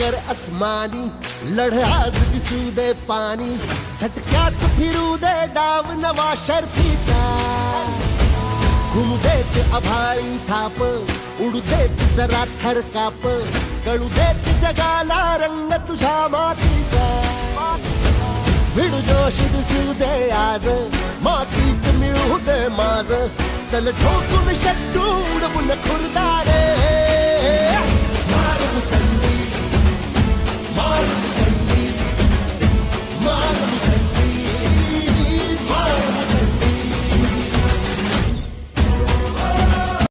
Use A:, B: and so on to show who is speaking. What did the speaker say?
A: कर अस्मानी लढ दिसू दे पाणी झटक्यात फिरू दे डाव नवा शर्फीचा। घुमू देत अभाळी थाप उडू देत जरा थरकाप कळू देत जगाला रंग तुझ्या मातीचा। भिड जोश दिसू दे आज मातीत मिळू दे माझ चल ठोकून शट्टू उडवून खुरदारे